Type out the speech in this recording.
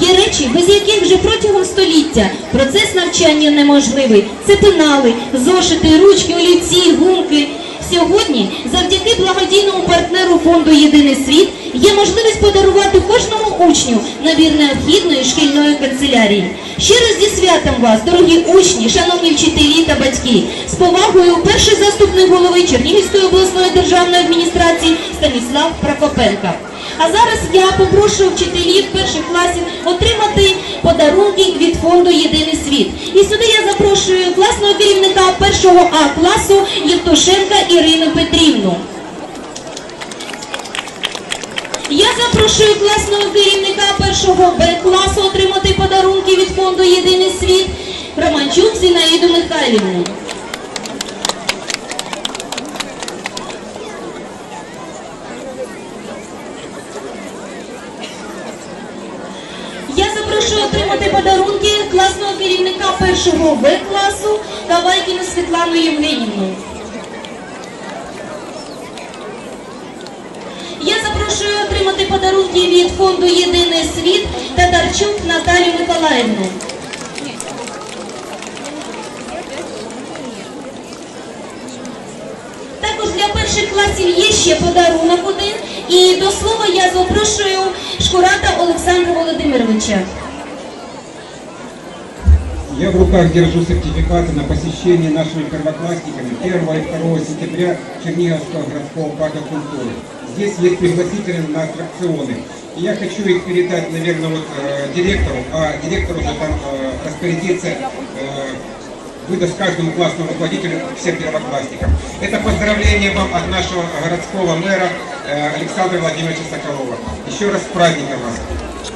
Є речі, без яких вже протягом століття процес навчання неможливий. Це пенали, зошити, ручки, олівці, гумки. Сьогодні, завдяки благодійному партнеру фонду Єдиний світ, є можливість подарувати кожному учню набір необхідної шкільної канцелярії. Раз зі святом вас, дорогі учні, шановні вчителі та батьки, з повагою перший заступник голови Чернігівської обласної державної адміністрації Станіслав Прокопенка. А зараз я попрошу вчителів перших класів отримати подарунки від фонду Єдиний світ. І сюди я запрошую класного керівника першого А класу Євтушенка Ірину Петрівну. Я запрошую класного керівника першого Б класу отримати подарунки від фонду Єдиний світ Романчук Зінаїду Михайлівну. Я запрошую отримати подарунки класного керівника першого Б класу Кавайкіну Світлану Євгенівну. Я запрошую отримати подарунки від фонду Єдиний світ Татарчук Наталію Миколаївну. Також для перших класів є ще подарунок один. І до слова я запрошую Шкурата Олександра Володимировича. Я в руках держу сертификаты на посещение нашими первоклассниками 1 и 2 сентября Черниговского городского парка культуры. Здесь есть пригласители на аттракционы. И я хочу их передать, наверное, вот э, директору, а директор уже там э, распорядится, э, выдаст каждому классному руководителю всем первоклассникам. Это поздравление вам от нашего городского мэра э, Александра Владимировича Соколова. Еще раз с праздником вас.